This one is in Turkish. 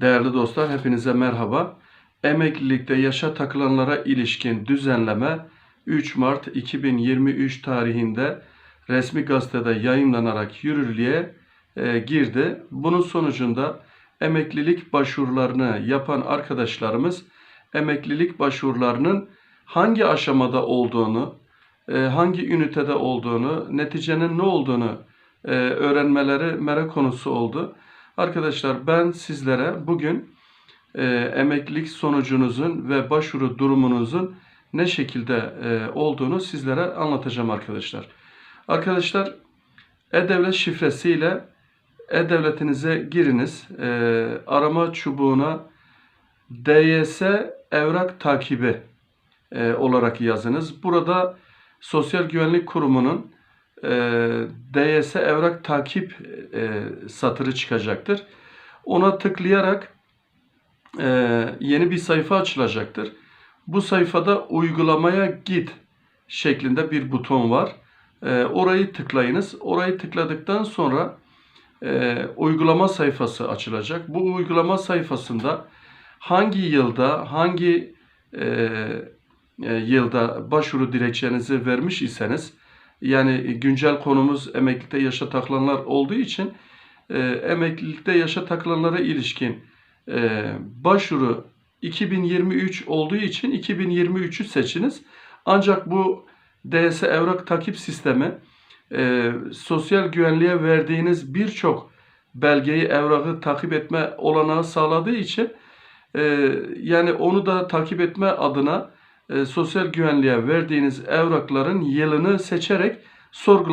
Değerli dostlar hepinize merhaba. Emeklilikte yaşa takılanlara ilişkin düzenleme 3 Mart 2023 tarihinde resmi gazetede yayınlanarak yürürlüğe e, girdi. Bunun sonucunda emeklilik başvurularını yapan arkadaşlarımız emeklilik başvurularının hangi aşamada olduğunu, e, hangi ünitede olduğunu, neticenin ne olduğunu e, öğrenmeleri merak konusu oldu. Arkadaşlar ben sizlere bugün e, emeklilik sonucunuzun ve başvuru durumunuzun ne şekilde e, olduğunu sizlere anlatacağım arkadaşlar. Arkadaşlar e-devlet şifresiyle e-devletinize giriniz. E, arama çubuğuna DYS evrak takibi e, olarak yazınız. Burada Sosyal Güvenlik Kurumu'nun e, DYS evrak takip e, satırı çıkacaktır. Ona tıklayarak e, yeni bir sayfa açılacaktır. Bu sayfada uygulamaya git şeklinde bir buton var. E, orayı tıklayınız. Orayı tıkladıktan sonra e, uygulama sayfası açılacak. Bu uygulama sayfasında hangi yılda, hangi e, e, yılda başvuru dilekçenizi vermiş iseniz, yani güncel konumuz emeklilikte yaşa takılanlar olduğu için e, emeklilikte yaşa takılanlara ilişkin e, başvuru 2023 olduğu için 2023'ü seçiniz. Ancak bu DS evrak takip sistemi e, sosyal güvenliğe verdiğiniz birçok belgeyi, evrakı takip etme olanağı sağladığı için e, yani onu da takip etme adına e, sosyal güvenliğe verdiğiniz evrakların yılını seçerek sorgulamayı